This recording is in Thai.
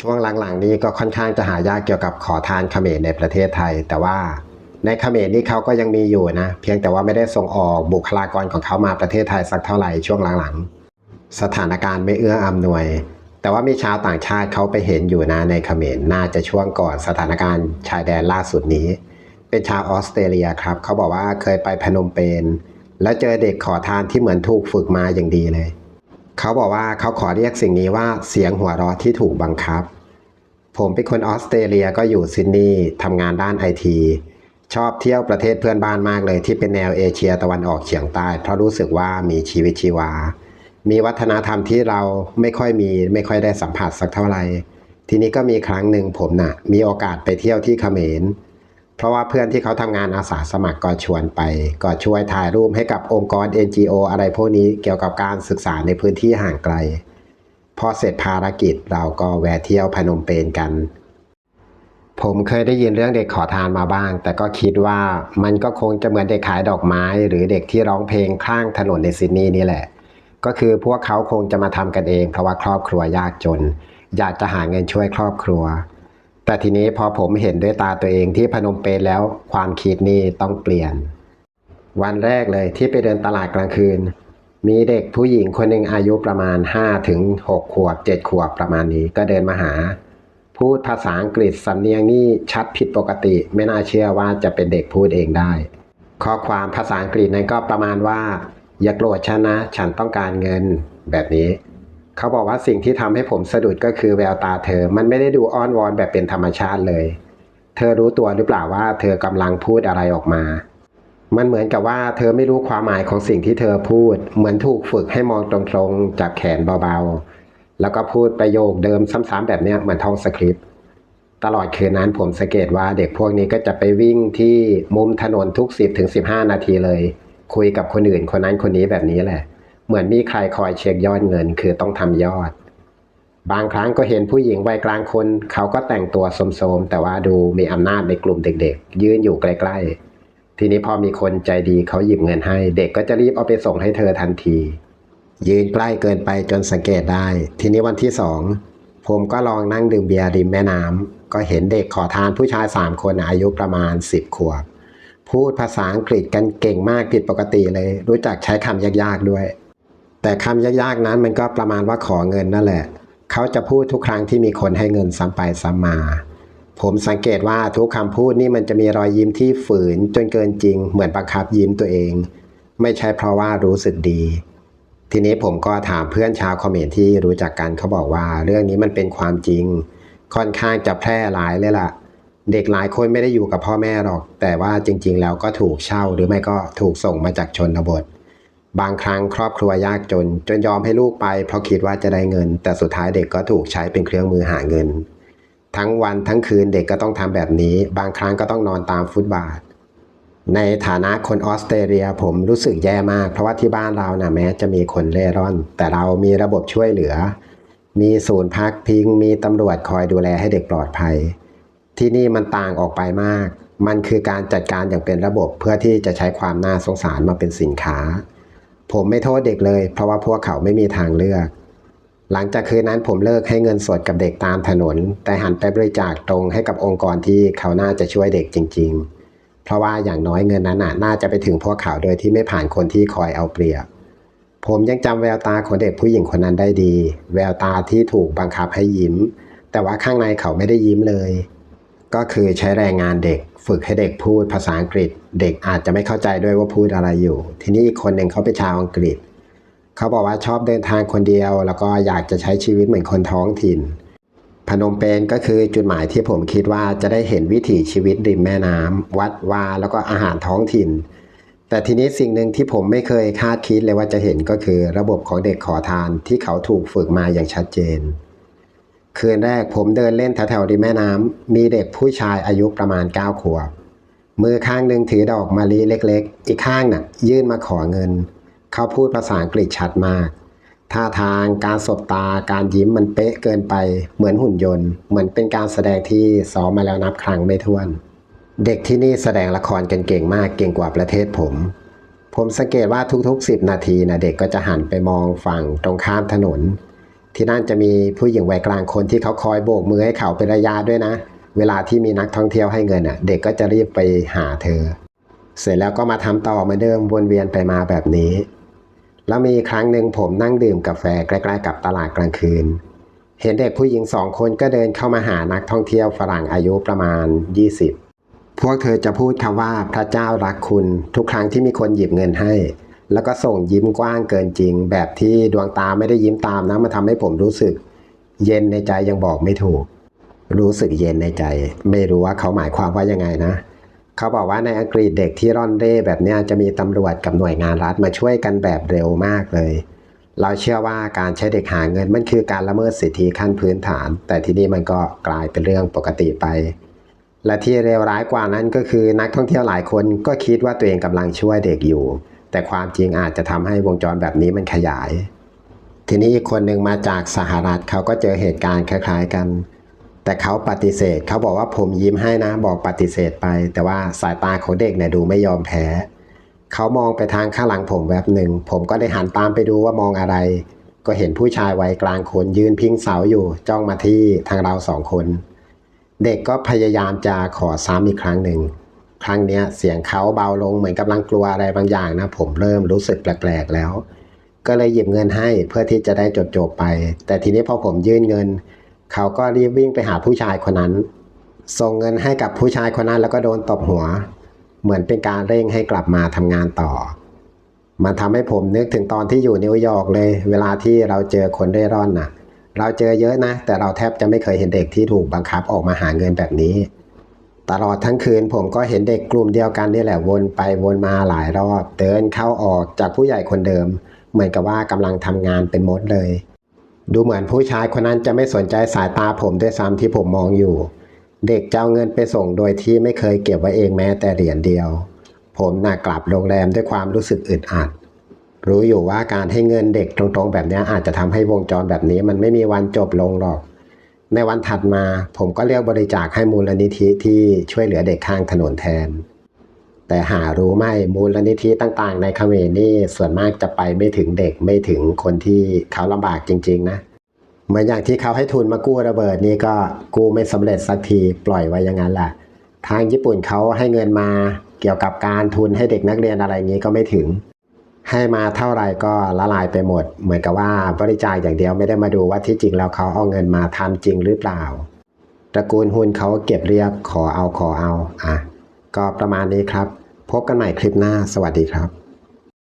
ช่วงหลังๆนี้ก็ค่อนข้างจะหายากเกี่ยวกับขอทานเขมรในประเทศไทย แต่ว่าในเขมรนี่เขาก็ยังมีอยู่นะ เพียงแต่ว่าไม่ได้ส่งออกบุคลากรของเขามาประเทศไทยสักเท่าไหร่ช่วงหลังๆ สถานการณ์ไม่เอื้ออำนวย แต่ว่ามีชาวต่างชาติเขาไปเห็นอยู่นะในเขมรน่าจะช่วงก่อนสถานการณ์ชายแดนล่าสุดนี้ เป็นชาวออสเตรเลียครับเขาบอกว่าเคยไปพนมเปญแล้วเจอเด็กขอทานที่เหมือนถูกฝึกมาอย่างดีเลย เขาบอกว่าเขาขอเรียกสิ่งนี้ว่าเสียงหัวเราะที่ถูกบังคับ ผมเป็นคนออสเตรเลียก็อยู่ซิดนีย์ทำงานด้านไอทีชอบเที่ยวประเทศเพื่อนบ้านมากเลยที่เป็นแนวเอเชียตะวันออกเฉียงใต้ เพราะรู้สึกว่ามีชีวิตชีวา มีวัฒนธรรมที่เราไม่ค่อยมีไม่ค่อยได้สัมผัสสักเท่าไหร่ทีนี้ก็มีครั้งหนึ่งผมน่ะ มีโอกาสไปเที่ยวที่เขมร เพราะว่าเพื่อนที่เขาทำงานอาสาสมัครก็ชวนไป ก็ช่วยถ่ายรูปให้กับองค์กร NGO อะไรพวกนี้เกี่ยวกับการศึกษาในพื้นที่ห่างไกล พอเสร็จภารกิจเราก็แวะเที่ยวพนมเปญกัน ผมเคยได้ยินเรื่องเด็กขอทานมาบ้าง แต่ก็คิดว่ามันก็คงจะเหมือนเด็กขายดอกไม้ หรือเด็กที่ร้องเพลงข้างถนนในซิดนีย์นี่แหละ ก็คือพวกเขาคงจะมาทำกันเอง เพราะว่าครอบครัวยากจน อยากจะหาเงินช่วยครอบครัว แต่ทีนี้พอผมเห็นด้วยตาตัวเองที่พนมเปญแล้วความคิดนี่ต้องเปลี่ยน วันแรกเลยที่ไปเดินตลาดกลางคืน มีเด็กผู้หญิงคนหนึ่งอายุประมาณ5ถึง6ขวบ7ขวบประมาณนี้ก็เดินมาหา พูดภาษาอังกฤษสำเนียงนี่ชัดผิดปกติ ไม่น่าเชื่อว่าจะเป็นเด็กพูดเองได้ ข้อความภาษาอังกฤษนั้นก็ประมาณว่า อย่าโกรธฉันนะ ฉันต้องการเงินแบบนี้ เขาบอกว่าสิ่งที่ทำให้ผมสะดุดก็คือแววตาเธอ มันไม่ได้ดูอ้อนวอนแบบเป็นธรรมชาติเลย เธอรู้ตัวหรือเปล่าว่าเธอกำลังพูดอะไรออกมา มันเหมือนกับว่าเธอไม่รู้ความหมายของสิ่งที่เธอพูด เหมือนถูกฝึกให้มองตรงๆ จับแขนเบาๆ แล้วก็พูดประโยคเดิมซ้ำๆแบบเนี้ยเหมือนท่องสคริปต์ตลอดคืนนั้นผมสังเกตว่าเด็กพวกนี้ก็จะไปวิ่งที่มุมถนนทุก 10ถึง15 นาทีเลย คุยกับคนอื่นคนนั้นคนนี้แบบนี้แหละ เหมือนมีใครคอยเช็คยอดเงินคือต้องทำยอด บางครั้งก็เห็นผู้หญิงวัยกลางคน เขาก็แต่งตัวโสมๆ แต่ว่าดูมีอำนาจในกลุ่มเด็กๆ ยืนอยู่ใกล้ๆ ทีนี้พอมีคนใจดีเขาหยิบเงินให้ เด็กก็จะรีบเอาไปส่งให้เธอทันที ยืนใกล้เกินไปจนสังเกตได้ ทีนี้วันที่สองผมก็ลองนั่งดื่มเบียร์ริมแม่น้ำก็เห็นเด็กขอทานผู้ชายสามคนอายุประมาณสิบขวบพูดภาษาอังกฤษกันเก่งมากผิดปกติเลย รู้จักใช้คำยากๆด้วย แต่คำยากๆนั้นมันก็ประมาณว่าขอเงินนั่นแหละ เขาจะพูดทุกครั้งที่มีคนให้เงินซ้ำไปซ้ำมา ผมสังเกตว่าทุกคำพูดนี่มันจะมีรอยยิ้มที่ฝืนจนเกินจริง เหมือนบังคับยิ้มตัวเอง ไม่ใช่เพราะว่ารู้สึกดี ทีนี้ผมก็ถามเพื่อนชาวคอมเมนต์ที่รู้จักกันเขาบอกว่า เรื่องนี้มันเป็นความจริง ค่อนข้างจะแพร่หลายเลยล่ะเด็กหลายคนไม่ได้อยู่กับพ่อแม่หรอก แต่ว่าจริง ๆ แล้วก็ถูกเช่าหรือไม่ก็ถูกส่งมาจากชนบท บางครั้งครอบครัวยากจน จนยอมให้ลูกไปเพราะคิดว่าจะได้เงิน แต่สุดท้ายเด็กก็ถูกใช้เป็นเครื่องมือหาเงิน ทั้งวันทั้งคืนเด็กก็ต้องทำแบบนี้ บางครั้งก็ต้องนอนตามฟุตบาท ในฐานะคนออสเตรเลียผมรู้สึกแย่มาก เพราะว่าที่บ้านเรานะ่ะแม้จะมีคนเล่ร่อน แต่เรามีระบบช่วยเหลือ มีศูนย์พักพิง มีตำรวจคอยดูแลให้เด็กปลอดภัย ที่นี่มันต่างออกไปมาก มันคือการจัดการอย่างเป็นระบบเพื่อที่จะใช้ความน่าสงสารมาเป็นสินค้า ผมไม่โทษเด็กเลย เพราะว่าพวกเขาไม่มีทางเลือก หลังจากคืนนั้นผมเลิกให้เงินสดกับเด็กตามถนน แต่หันไปบริจาคตรงให้กับองค์กรที่เขาน่าจะช่วยเด็กจริง ๆ เพราะว่าอย่างน้อยเงินนั้นน่ะน่าจะไปถึงพวกเขาโดยที่ไม่ผ่านคนที่คอยเอาเปรียบ ผมยังจำแววตาของเด็กผู้หญิงคนนั้นได้ดี แววตาที่ถูกบังคับให้ยิ้ม แต่ว่าข้างในเขาไม่ได้ยิ้มเลย ก็คือใช้แรงงานเด็ก ฝึกให้เด็กพูดภาษาอังกฤษ เด็กอาจจะไม่เข้าใจด้วยว่าพูดอะไรอยู่ ทีนี้อีกคนหนึ่งเขาเป็นชาวอังกฤษ เขาบอกว่าชอบเดินทางคนเดียว แล้วก็อยากจะใช้ชีวิตเหมือนคนท้องถิ่น พนมเปญก็คือจุดหมายที่ผมคิดว่าจะได้เห็นวิถีชีวิตริมแม่น้ำวัดวาแล้วก็อาหารท้องถิ่น แต่ทีนี้สิ่งหนึ่งที่ผมไม่เคยคาดคิดเลยว่าจะเห็นก็คือ ระบบของเด็กขอทานที่เขาถูกฝึกมาอย่างชัดเจน คืนแรกผมเดินเล่นแถวๆริมแม่น้ำ มีเด็กผู้ชายอายุประมาณ 9 ขวบ มือข้างหนึ่งถือดอกมะลิเล็กๆ อีกข้างน่ะยื่นมาขอเงิน เขาพูดภาษาอังกฤษชัดมาก ท่าทางการสบตาการยิ้มมันเป๊ะเกินไป เหมือนหุ่นยนต์ เหมือนเป็นการแสดงที่ซ้อมมาแล้วนับครั้งไม่ถ้วน เด็กที่นี่แสดงละครกันเก่งมากเก่งกว่าประเทศผม ผมสังเกตว่าทุกๆ 10 นาทีนะเด็กก็จะหันไปมองฝั่งตรงข้ามถนน ที่นั่นจะมีผู้หญิงวัยกลางคนที่เขาคอยโบกมือให้เขาเป็นระยะด้วยนะ เวลาที่มีนักท่องเที่ยวให้เงินอะ เด็กก็จะรีบไปหาเธอ เสร็จแล้วก็มาทำต่อเหมือนเดิมวนเวียนไปมาแบบนี้ แล้วมีครั้งหนึ่งผมนั่งดื่มกาแฟใกล้ๆกับตลาดกลางคืน เห็นเด็กผู้หญิงสองคนก็เดินเข้ามาหานักท่องเที่ยวฝรั่งอายุประมาณ 20 พวกเธอจะพูดคำว่าพระเจ้ารักคุณ ทุกครั้งที่มีคนหยิบเงินให้ แล้วก็ส่งยิ้มกว้างเกินจริง แบบที่ดวงตาไม่ได้ยิ้มตามนะมันทำให้ผมรู้สึก เย็นในใจยังบอกไม่ถูก รู้สึกเย็นในใจ ไม่รู้ว่าเขาหมายความว่ายังไงนะ เขาบอกว่าในอังกฤษเด็กที่ร่อนเร่แบบนี้จะมีตำรวจกับหน่วยงานรัฐมาช่วยกันแบบเร็วมากเลย เราเชื่อว่าการใช้เด็กหาเงินมันคือการละเมิดสิทธิขั้นพื้นฐาน แต่ที่นี่มันก็กลายเป็นเรื่องปกติไปและที่เลวร้ายกว่านั้นก็คือนักท่องเที่ยวหลายคนก็คิดว่าตัวเองกำลังช่วยเด็กอยู่ แต่ความจริงอาจจะทำให้วงจรแบบนี้มันขยาย ทีนี้อีกคนหนึ่งมาจากสหรัฐเขาก็เจอเหตุการณ์คล้าย ๆกัน แต่เขาปฏิเสธเขาบอกว่าผมยิ้มให้นะบอกปฏิเสธไป แต่ว่าสายตาของเด็กเนี่ยดูไม่ยอมแพ้เขามองไปทางข้างหลังผมแวบหนึ่ง ผมก็ได้หันตามไปดูว่ามองอะไร ก็เห็นผู้ชายวัยกลางคนยืนพิงเสาอยู่จ้องมาที่ทางเราสองคน เด็กก็พยายามจะขอซ้ำอีกครั้งหนึ่ง ครั้งเนี้ยเสียงเขาเบาลงเหมือนกำลังกลัวอะไรบางอย่างนะ ผมเริ่มรู้สึกแปลกๆแล้ว ก็เลยหยิบเงินให้เพื่อที่จะได้จบๆไป แต่ทีนี้พอผมยื่นเงิน เขาก็รีบวิ่งไปหาผู้ชายคนนั้น ส่งเงินให้กับผู้ชายคนนั้นแล้วก็โดนตบหัว เหมือนเป็นการเร่งให้กลับมาทำงานต่อ มันทำให้ผมนึกถึงตอนที่อยู่นิวยอร์กเลย เวลาที่เราเจอคนเร่ร่อนน่ะ เราเจอเยอะนะ แต่เราแทบจะไม่เคยเห็นเด็กที่ถูกบังคับออกมาหาเงินแบบนี้ ตลอดทั้งคืนผมก็เห็นเด็กกลุ่มเดียวกันนี่แหละวนไปวนมาหลายรอบ เดินเข้าออกจากผู้ใหญ่คนเดิม เหมือนกับว่ากำลังทำงานเป็นมดเลย ดูเหมือนผู้ชายคนนั้นจะไม่สนใจสายตาผมด้วยซ้ำที่ผมมองอยู่ เด็กจะเอาเงินไปส่งโดยที่ไม่เคยเก็บไว้เองแม้แต่เหรียญเดียว ผมน่ะกลับโรงแรมด้วยความรู้สึกอึดอัดรู้อยู่ว่าการให้เงินเด็กตรงๆ แบบนี้อาจจะทำให้วงจรแบบนี้มันไม่มีวันจบลงหรอก ในวันถัดมาผมก็เลือกบริจาคให้มูลนิธิที่ช่วยเหลือเด็กข้างถนนแทน แต่หารู้ไหมมูลนิธิต่างๆ ในเขมรนี่ส่วนมากจะไปไม่ถึงเด็กไม่ถึงคนที่เขาลำบากจริง ๆ นะเหมือนอย่างที่เขาให้ทุนมากู้ระเบิดนี่ก็กู้ไม่สำเร็จสักทีปล่อยไว้อย่างนั้นแหละทางญี่ปุ่นเขาให้เงินมาเกี่ยวกับการทุนให้เด็กนักเรียนอะไรอย่างนี้ก็ไม่ถึง ให้มาเท่าไหร่ก็ละลายไปหมด เหมือนกับว่าบริจาคอย่างเดียวไม่ได้มาดูว่าที่จริงแล้วเขาเอาเงินมาทำจริงหรือเปล่า ตระกูลหุ้นเขาเก็บเรียบขอเอาขอเอาอะก็ประมาณนี้ครับ พบกันใหม่คลิปหน้า สวัสดีครับ